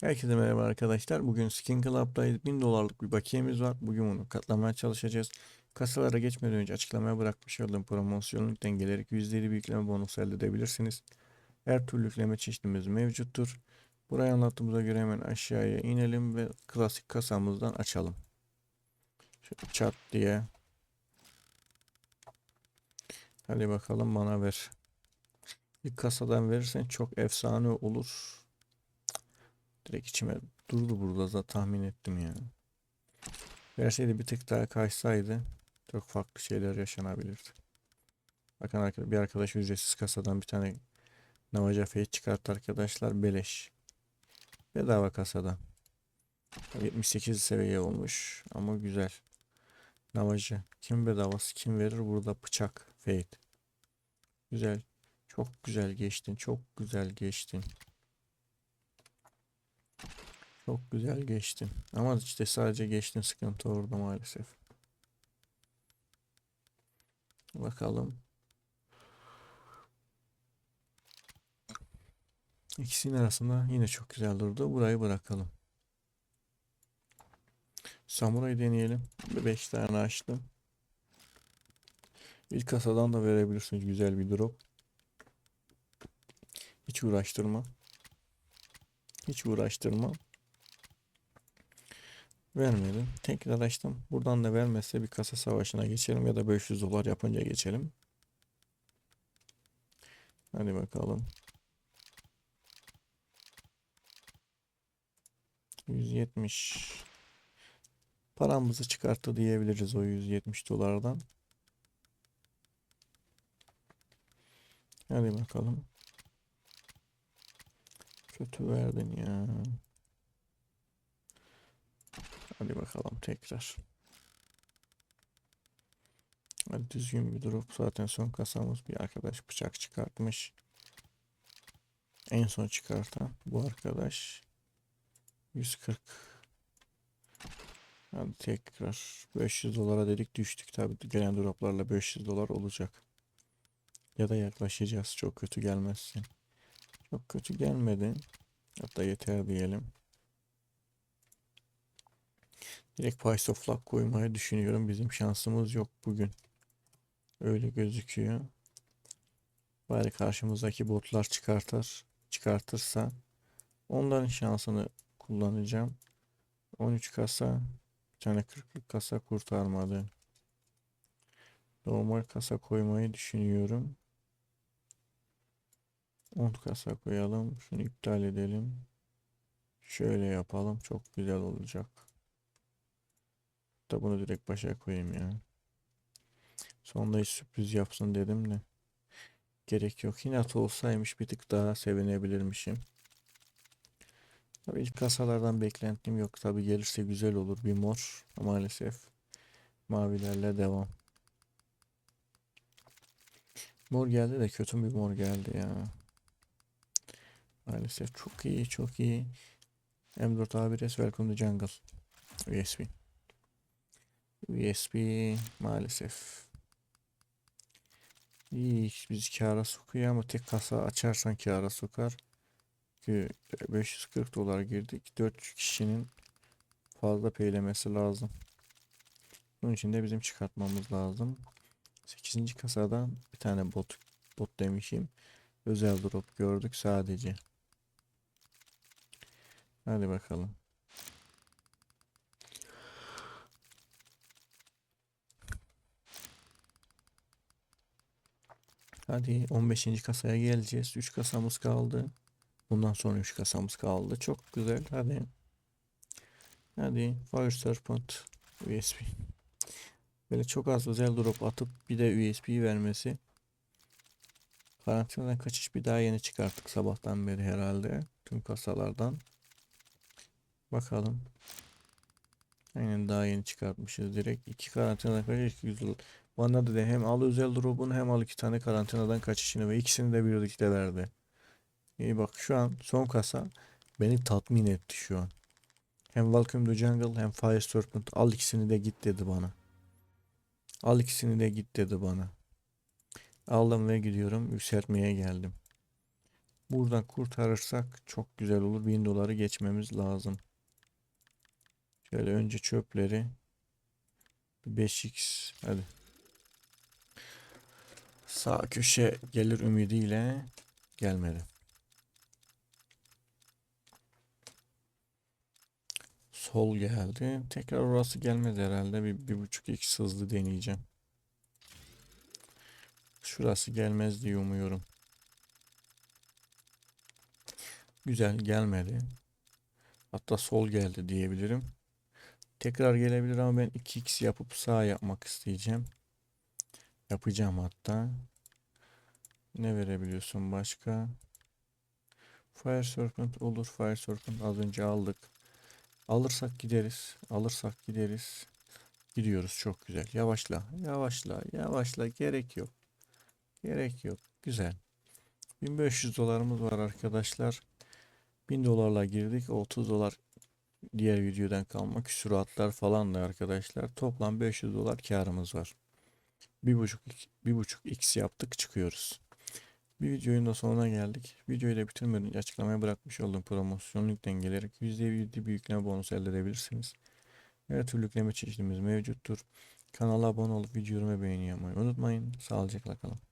Herkese merhaba arkadaşlar. Bugün Skin Club'dayız. 1000 dolarlık bir bakiyemiz var. Bugün bunu katlamaya çalışacağız. Kasalara geçmeden önce açıklamaya bırakmış olduğum promosyon linkten gelerek %7 bir bonusu elde edebilirsiniz. Her türlü yükleme çeşitimiz mevcuttur. Burayı anlattığımıza göre hemen aşağıya inelim ve klasik kasamızdan açalım. Şöyle çat diye. Hadi bakalım bana ver. İlk kasadan verirsen çok efsane olur. Direkt içime durdu burada da tahmin ettim yani. Verseydi bir tık daha kaçsaydı çok farklı şeyler yaşanabilirdi. Bakın arkadaşlar bir arkadaş ücretsiz kasadan bir tane Navaja Fate çıkarttı arkadaşlar beleş. Bedava kasadan. 78 seviye olmuş ama güzel. Navaja. Kim bedavası kim verir burada bıçak Fate. Güzel. Çok güzel geçtin. Çok güzel geçtin. Çok güzel geçtin. Ama işte sadece geçtin sıkıntı orada maalesef. Bakalım. İkisinin arasında yine çok güzel durdu. Burayı bırakalım. Samuray deneyelim. 5 tane açtım. İlk kasadan da verebilirsiniz güzel bir drop. Hiç uğraştırma. Hiç uğraştırma. Vermedim. Tekrar açtım. Buradan da vermezse bir kasa savaşına geçelim ya da 500 dolar yapınca geçelim. Hadi bakalım. 170 paramızı çıkarttı diyebiliriz o 170 dolardan. Hadi bakalım. Kötü verdin ya. Hadi bakalım tekrar. Hadi düzgün bir drop. Zaten son kasamız bir arkadaş bıçak çıkartmış. En son çıkartan bu arkadaş. 140. Hadi tekrar 500 dolara dedik düştük. Tabi gelen droplarla 500 dolar olacak. Ya da yaklaşacağız. Çok kötü gelmezsin. Çok kötü gelmedi. Hatta yeter diyelim. Direkt Pies of Luck koymayı düşünüyorum. Bizim şansımız yok bugün. Öyle gözüküyor. Bari karşımızdaki botlar çıkartır. Çıkartırsa onların şansını kullanacağım. 13 kasa bir tane 40'lık kasa kurtarmadı. Normal kasa koymayı düşünüyorum. 10 kasa koyalım. Şunu iptal edelim. Şöyle yapalım. Çok güzel olacak. Da bunu direkt başa koyayım ya. Sonunda hiç sürpriz yapsın dedim de. Gerek yok. Hinata olsaymış bir tık daha sevinebilirmişim. Tabii ilk kasalardan beklentim yok. Tabii gelirse güzel olur bir mor. Maalesef mavilerle devam. Mor geldi de kötü bir mor geldi ya. Maalesef çok iyi çok iyi. M4 A1S Welcome to Jungle. USB. USB maalesef. İyi biz kâra sokuyor ama tek kasa açarsan kâra sokar. Ki 540 dolar girdik. 4 kişinin fazla peylemesi lazım. Bunun için de bizim çıkartmamız lazım. 8. kasadan bir tane bot bot demişim. Özel drop gördük sadece. Hadi bakalım. Hadi 15. kasaya geleceğiz. 3 kasamız kaldı. Bundan sonra 3 kasamız kaldı. Çok güzel. Hadi. Hadi. Fire Serpent USB. Böyle çok az özel drop atıp bir de USB vermesi. Karantinadan kaçış bir daha yeni çıkarttık sabahtan beri herhalde. Tüm kasalardan. Bakalım. Aynen daha yeni çıkartmışız direkt. iki karantinadan kaçış 200 dolar. Bana da hem al özel drop'unu hem al iki tane karantinadan kaçışını ve ikisini de birlikte verdi. İyi bak şu an son kasa beni tatmin etti şu an. Hem Welcome to Jungle hem Fire Serpent al ikisini de git dedi bana. Al ikisini de git dedi bana. Aldım ve gidiyorum yükseltmeye geldim. Buradan kurtarırsak çok güzel olur. 1000 doları geçmemiz lazım. Şöyle önce çöpleri bir 5x hadi. Sağ köşe gelir ümidiyle gelmedi. Sol geldi. Tekrar orası gelmedi herhalde. Bir, bir buçuk x hızlı deneyeceğim. Şurası gelmez diye umuyorum. Güzel gelmedi. Hatta sol geldi diyebilirim. Tekrar gelebilir ama ben 2x yapıp sağ yapmak isteyeceğim. Yapacağım hatta. Ne verebiliyorsun başka? Fire Serpent olur. Fire Serpent az önce aldık. Alırsak gideriz. Alırsak gideriz. Gidiyoruz çok güzel. Yavaşla. Yavaşla. Yavaşla. Gerek yok. Gerek yok. Güzel. 1500 dolarımız var arkadaşlar. 1000 dolarla girdik. 30 dolar diğer videodan kalma küsuratlar falan da arkadaşlar. Toplam 500 dolar karımız var. 1.5 1.5 x yaptık çıkıyoruz. Bir videonun da sonuna geldik. Videoyu da bitirmeden açıklamaya bırakmış olduğum promosyon linkten gelerek %7 bir yükleme bonusu elde edebilirsiniz. Her türlü yükleme çeşidimiz mevcuttur. Kanala abone olup videomu beğeni yapmayı unutmayın. Sağlıcakla kalın.